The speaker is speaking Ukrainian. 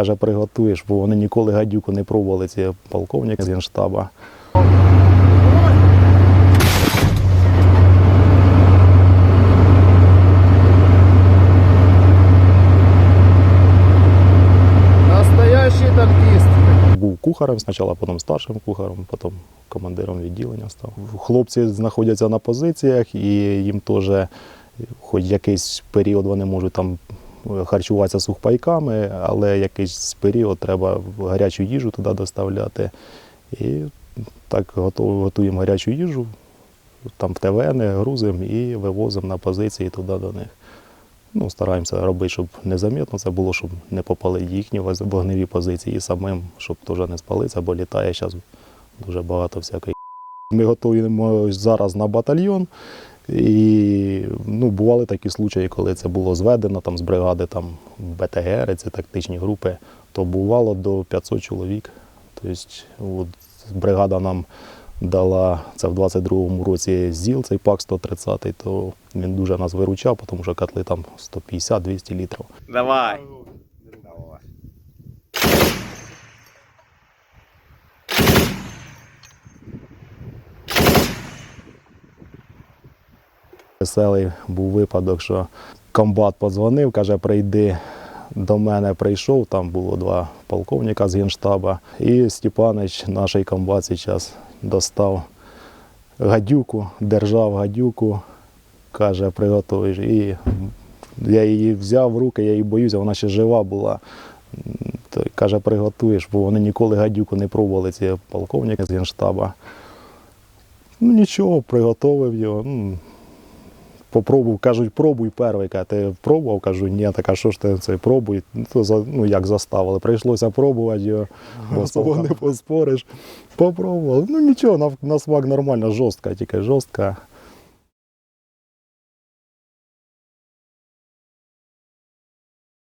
Каже, приготуєш, бо вони ніколи гадюку не пробували, ці полковники з генштаба. Кухарем спочатку, потім старшим кухарем, потім командиром відділення став. Хлопці знаходяться на позиціях і їм теж, хоч якийсь період вони можуть там харчуватися сухпайками, але якийсь період треба гарячу їжу туди доставляти. І так готуємо гарячу їжу, там в ТВН грузимо і вивозимо на позиції туди до них. Ну, стараємося робити, щоб незаметно це було, щоб не попали їхні вогневі позиції і самим, щоб теж не спалитися, бо літає зараз дуже багато всякої. Ми готуємо зараз на батальйон. І ну, бували такі случаї, коли це було зведено там, з бригади там, БТГР, це тактичні групи, то бувало до 500 чоловік. Тобто, от, бригада нам дала це в 22-му році ЗІЛ, цей ПАК 130, то він дуже нас виручав, тому що котли там 150-200 літрів. Давай. Веселий був випадок, що комбат подзвонив, каже, прийди до мене прийшов, там було два полковника з генштаба. І Степанич, наш комбат, зараз достав гадюку, держав гадюку, каже, приготуєш. І я її взяв в руки, я її боюся, вона ще жива була. То, каже, приготуєш, бо вони ніколи гадюку не пробували, ці полковники з генштаба. Ну нічого, приготовив його. Попробував, кажуть, пробуй перший. Каже, ти пробував? Кажу, ні, так а що ж ти це пробуй? Ну, То, за- ну як заставили. Прийшлося пробувати його, бо з тобою не поспориш. Попробував. Ну нічого, на, на смак нормально, жорстка, тільки жорстка.